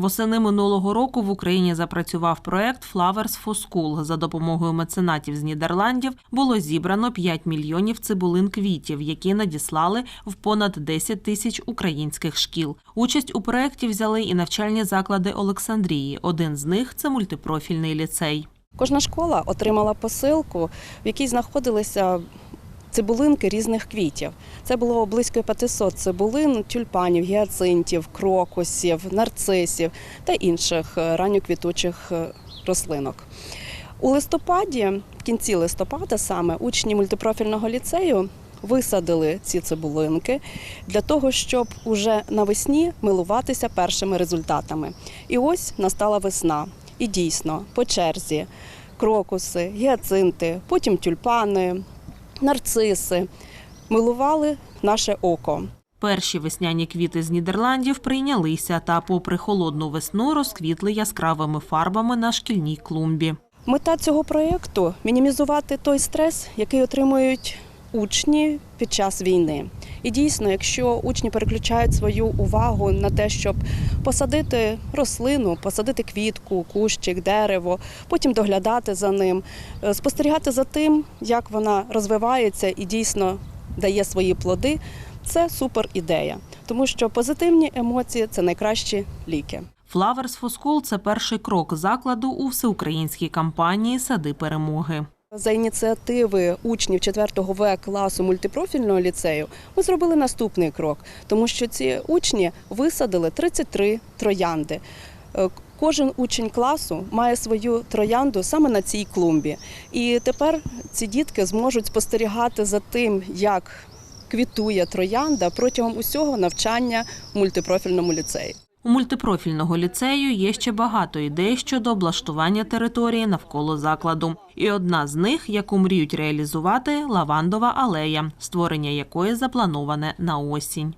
Восени минулого року в Україні запрацював проект Flowers for School. За допомогою меценатів з Нідерландів було зібрано 5 мільйонів цибулин квітів, які надіслали в понад 10 тисяч українських шкіл. Участь у проекті взяли і навчальні заклади Олександрії. Один з них це мультипрофільний ліцей. Кожна школа отримала посилку, в якій знаходилися цибулинки різних квітів. Це було близько 500 цибулин, тюльпанів, гіацинтів, крокусів, нарцисів та інших е, ранньоквітучих е, рослинок. У листопаді, в кінці листопада, саме учні мультипрофільного ліцею висадили ці цибулинки для того, щоб уже навесні милуватися першими результатами. І ось настала весна. І дійсно, по черзі крокуси, гіацинти, потім тюльпани, нарциси милували наше око. Перші весняні квіти з Нідерландів прийнялися та, попри холодну весну, розквітли яскравими фарбами на шкільній клумбі. Мета цього проєкту мінімізувати той стрес, який отримують учні під час війни. І дійсно, якщо учні переключають свою увагу на те, щоб посадити рослину, посадити квітку, кущик, дерево, потім доглядати за ним, е, спостерігати за тим, як вона розвивається і дійсно дає свої плоди, це супер ідея, тому що позитивні емоції це найкращі ліки. Flowers for School – це перший крок закладу у всеукраїнській кампанії Сади перемоги. За ініціативи учнів 4 В класу мультипрофільного ліцею ми зробили наступний крок, тому що ці учні висадили 33 троянди. Е, Кожен учень класу має свою троянду саме на цій клумбі. І тепер ці дітки зможуть спостерігати за тим, як квітує троянда протягом усього навчання в мультипрофільному ліцеї. У мультипрофільного ліцею є ще багато ідей щодо облаштування території навколо закладу. І одна з них, яку мріють реалізувати, лавандова алея, створення якої заплановане на осінь.